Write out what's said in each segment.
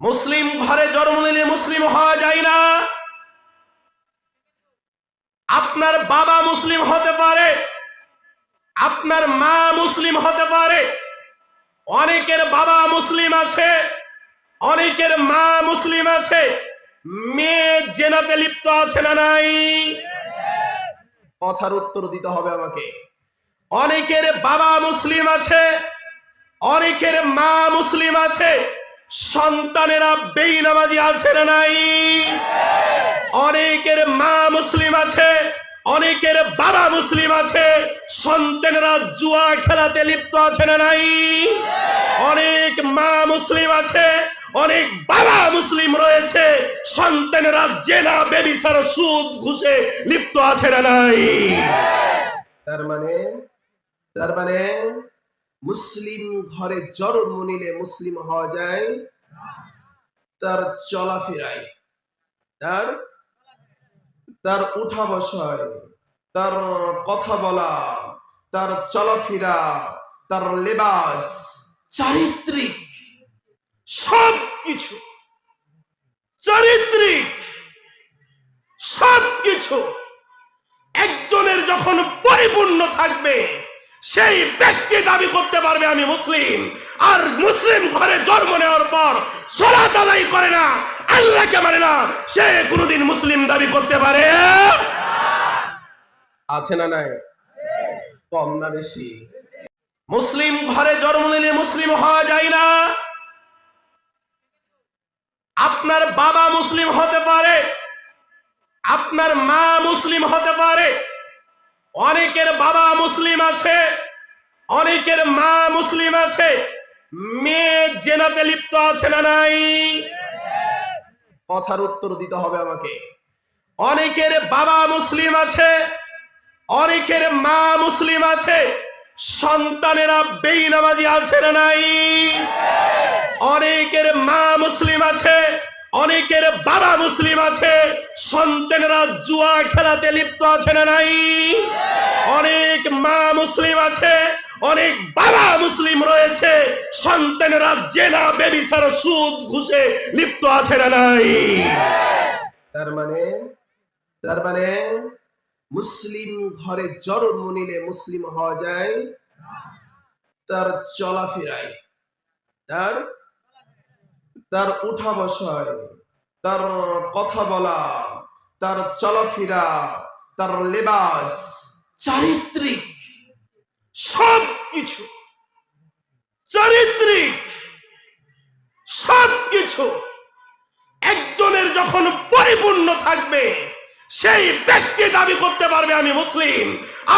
মুসলিম ঘরে জন্ম নিলে মুসলিম হওয়া যায় না। আপনার বাবা মুসলিম হতে পারে, আপনার মা মুসলিম হতে পারে, অনেকের বাবা মুসলিম আছে, অনেকের মা মুসলিম আছে, মেয়ে জেনাতে লিপ্ত আছে না নাই? কথার উত্তর দিতে হবে আমাকে। অনেকের বাবা মুসলিম আছে, অনেকের মা মুসলিম আছে সন্তানেরা বেইনামাজি আছে না নাই? অনেকের মা মুসলিম আছে, অনেকের বাবা মুসলিম আছে, সন্তানেরা জুয়া খেলাতে লিপ্ত আছে না নাই? অনেক মা মুসলিম আছে, অনেক বাবা মুসলিম রয়েছে, সন্তানেরা জেনা বেবিসার সুদ ঘুষে লিপ্ত আছে না নাই? তার মানে তার মানে মুসলিম ঘরে জন্ম নিলে মুসলিম হওয়া যায় তার চলাফেরায়, তার তার উঠা বসায়, তার কথা বলা, তার চলাফেরা, তার লেবাস, চারিত্রিক সব কিছু চারিত্রিক সব কিছু একজনের যখন পরিপূর্ণ থাকবে সেই ব্যক্তি দাবি করতে পারবে আমি মুসলিম। আর মুসলিম ঘরে জন্ম নেওয়ার পর সলাত আদায় করে না, আল্লাহকে মানে না, সে কোনোদিন মুসলিম দাবি করতে পারে? আছে না নাই? কম না বেশি। মুসলিম ঘরে জন্ম নিলে মুসলিম হওয়া যায় না। আপনার বাবা মুসলিম হতে পারে, আপনার মা মুসলিম হতে পারে অনেকের বাবা মুসলিম আছে, অনেকের মা মুসলিম আছে। মেয়ে জেনাতে লিপ্ত আছে না নাই? কথার উত্তর দিতে হবে আমাকে। অনেকের বাবা মুসলিম আছে, অনেকের মা মুসলিম আছে। সন্তানেরা বেইনামাজি আছে না নাই? অনেকের মা মুসলিম আছে অনেকের বাবা মুসলিম আছে, সন্তানেরা জুয়া খেলাতে লিপ্ত আছে না নাই? অনেক মা মুসলিম আছে, অনেক বাবা মুসলিম রয়েছে, সন্তানরা জেনা বেবিসার সুদ ঘুষে লিপ্ত আছে না নাই? তার মানে তার মানে মুসলিম ঘরে জন্ম নিলে মুসলিম হওয়া যায়, তার চলাফেরায়, তার তার উঠা বসায়, তার কথা বলা, তার চলাফেরা, তার লেবাস, চারিত্রিক সব কিছু চারিত্রিক সব কিছু একজনের যখন পরিপূর্ণ থাকবে, সেই ব্যক্তি দাবি করতে পারবে আমি মুসলিম।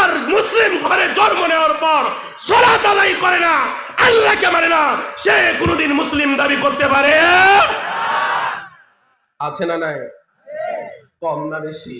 আর মুসলিম ঘরে জন্ম নেওয়ার পর আদায় করে না আল্লাহকে মানে না, সে কোনোদিন মুসলিম দাবি করতে পারে? আছে না নাই? কম না বেশি?